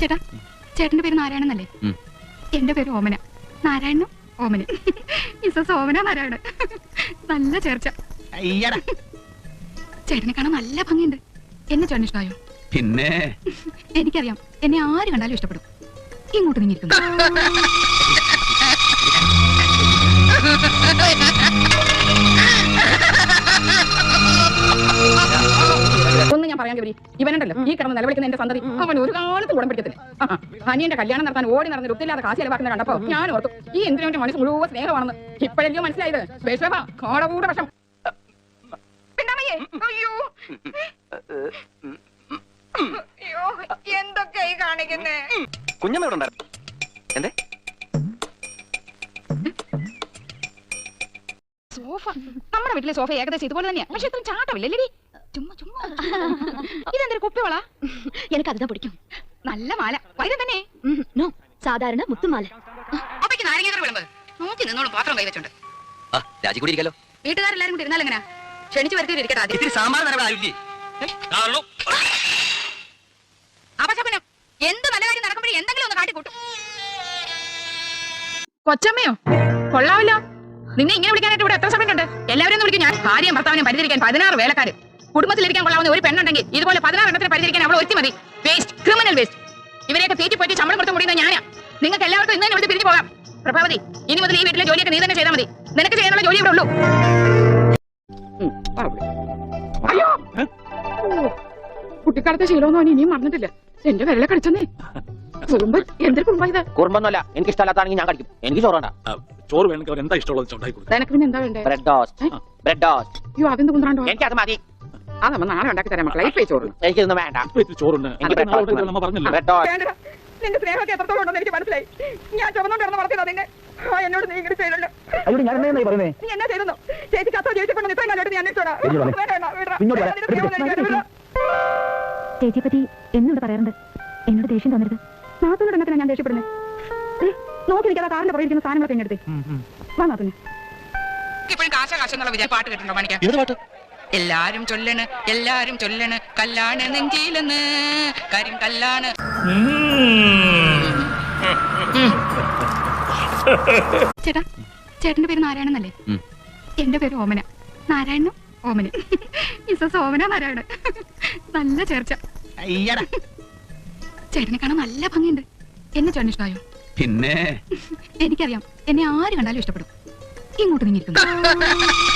ചേട്ടാ ചേട്ടന്റെ പേര് നാരായണനല്ലേ. എന്റെ പേര് ഓമന. നാരായണനും ഓമന. മിസ്സസ് ഓമന നാരായണ നല്ല ചേർച്ച. ചേട്ടനെ കാണാൻ നല്ല ഭംഗിയുണ്ട്. എന്നെ ചേട്ടനിഷ്ടായോ പിന്നെ? എനിക്കറിയാം. എന്നെ ആര് കണ്ടാലും ഇഷ്ടപ്പെടും. ഇങ്ങോട്ട് നീങ്ങിയിരിക്കുന്നു. ഗൗരി ഇവനുണ്ടല്ലോ. ഈ കിടന്ന് നിലവിളിക്കുന്ന എന്റെ സന്തതി. അവൻ ഒരു കാലത്ത് ഉടൻ പിടിക്കത്തില്ല. അനിയന്റെ കല്യാണം നടത്താൻ ഓടി നടന്ന് ഒത്തില്ലാതെ കാശ് ചെലവാക്കുന്ന കണ്ടപ്പോ ഞാൻ ഓർത്തു ഈ എന്തിനു മനസ്സ് മുഴുവൻ സ്നേഹമാണെന്ന്. ഇപ്പോഴല്ലോ മനസ്സിലായത്? വിഷമ കോടകൂട വിഷം അയ്യോ. അയ്യോ എന്തൊക്കെയായി കാണിക്കുന്നേ? കുഞ്ഞമ്മ ഇവിടെ ഉണ്ടായിരുന്നു? എന്തേ? സോഫ. നമ്മുടെ വീട്ടിലെ സോഫ ഏകദേശം ഇതുപോലെ തന്നെയാ. പക്ഷെ ഇത്ര ചാട്ടമില്ലല്ലേ ചുമ്മാ ചുമ്മാ. ഇതെന്തൊരു കുപ്പിവള? എനിക്ക് അതിനെ പിടിക്കും. നല്ല മാല. വൈദ്യം തന്നെ. നോ സാധാരണ മുത്തുമാല അപ്പയ്ക്ക് നാരങ്ങേക്കറി വിളമ്പ്. നോക്കി നിന്നോളും പാത്രം കൈവച്ചുണ്ട് രാജിക്കൂടി ഇരിക്കലോ. വീട്ടുകാരെല്ലാരും കൂടി ഇരുന്നാൽ എങ്ങനെയാ ക്ഷണിച്ചു വരുത്തി ഇരിക്കട്ടെ ആദ്യം. സാമ്പാർ നടപടി അപശപനം എന്ത് നല്ല കാര്യം നടക്കുമ്പോഴേ എന്തെങ്കിലും ഒന്ന് കാട്ടിക്കൂട്ടും കൊച്ചമ്മയോ? കൊള്ളാവില്ല. നിന്നെ ഇങ്ങനെ വിളിക്കാനായിട്ട് ഇവിടെ എത്ര സമയമുണ്ട്? എല്ലാവരും വിളിക്കും ഞാൻ. ഭാര്യയും ഭർത്താവിനും പരിചരിക്കാൻ പതിനാറ് വേലക്കാരും. കുടുംബത്തിലിരിക്കാൻ കൊള്ളാവുന്ന ഒരു പെണ്ണുണ്ടെങ്കിൽ ഇതുപോലെ പതിനാറ് എണ്ണത്തിന് പരിചരിക്കാൻ അവൾ ഒരുത്തി മതി. വേസ്റ്റ് ക്രിമിനൽ വേസ്റ്റ് ഇവരെയൊക്കെ തീറ്റി പറ്റി ശമ്പളം കൊടുത്ത് മുടിയുന്ന ഞാനാ. നിങ്ങൾക്ക് എല്ലാവർക്കും ഇന്ന് തന്നെ പിരിഞ്ഞു പോകാം. പ്രഭാവതി ഇനി മുതൽ ഈ വീട്ടിലെ ജോലിയൊക്കെ നീ തന്നെ ചെയ്താൽ മതി. നിനക്ക് ചെയ്യാനുള്ള ജോലി ഇവിടെ ഉള്ളൂ. അയ്യോ! കുട്ടിക്കാലത്തെ ശീലമൊന്നും ഇനിയും മറന്നിട്ടില്ല. എന്റെ വിരലെ കടിച്ചെന്നേ കുറുമ്പ് എന്തൊരു കുറുമ്പാ കുറുമ്പൊന്നുമല്ല എനിക്ക് ഇഷ്ടമല്ലാത്താണെങ്കിൽ ഞാൻ കഴിക്കും. എനിക്ക് ചോറ് ചോറ് വേണമെങ്കിൽ എന്താ ഇഷ്ടമുള്ളത് കൊടുക്കും നിനക്ക് പിന്നെ എന്താ വേണ്ടേ? ബ്രെഡ് ടോസ്റ്റ് ബ്രെഡ് ടോസ്റ്റ് അയ്യോ അതെന്ത് കുന്ത്രാണ്ടോ? എനിക്ക് അത് മതി. നാളെ ഉണ്ടാക്കി തരാം മക്കളെ. ഇപ്പൊ ചോറ് വേണ്ട. ചോറുണ്ട് പറഞ്ഞില്ല? നിന്റെ സ്നേഹമൊക്കെ എത്രത്തോളം ഉണ്ടെന്ന് എനിക്ക് മനസ്സിലായി. ഞാൻ ചുമന്നോണ്ട് കിടന്ന് വളർത്തിയതാ നിന്നെ. ആ, എന്നോട് നീ ഇങ്ങനെ ചെയ്തല്ലോ നീ എന്നാ ചേച്ചി ഇത്രയും കാലമായിട്ട് നീ അന്വേഷിച്ചോടാ. ചേച്ചിയെ പറ്റി എന്നോട് പറയാറുണ്ട്. എന്നോട് ദേഷ്യം തോന്നരുത്. എന്നത്തിനാ ഞാൻ ദേഷ്യപ്പെടുന്നത് നോക്കി നിൽക്കാതെ കാറിന്റെ പുറകെ ഇരിക്കുന്ന സാധനങ്ങളൊക്കെ എന്നെടുത്തേ വാ നാത്തൂന്. ഇപ്പോഴും കാശ കാശ എന്നുള്ള വിചാരം പാട്ട് കേട്ടിട്ടുണ്ടോ മണിക്ക്? എല്ലാരും ചൊല്ലണ് എല്ലാരും ചൊല്ലണ് കല്ലാണ് നെഞ്ചിയിലെന്ന്. കാര്യം കല്ലാണ്. ചേട്ടാ ചേട്ടന്റെ പേര് നാരായണനല്ലേ. എന്റെ പേര് ഓമന. നാരായണനും ഓമന. മിസ്സസ് ഓമന നാരായണ നല്ല ചേർച്ച. അയ്യടാ. ചേട്ടനെ കാണാൻ നല്ല ഭംഗിയുണ്ട്. എന്നെ ചേട്ടനിഷ്ടായോ പിന്നെ? എനിക്കറിയാം. എന്നെ ആര് കണ്ടാലും ഇഷ്ടപ്പെടും. ഇങ്ങോട്ട് നീങ്ങിയിരിക്കുന്നു.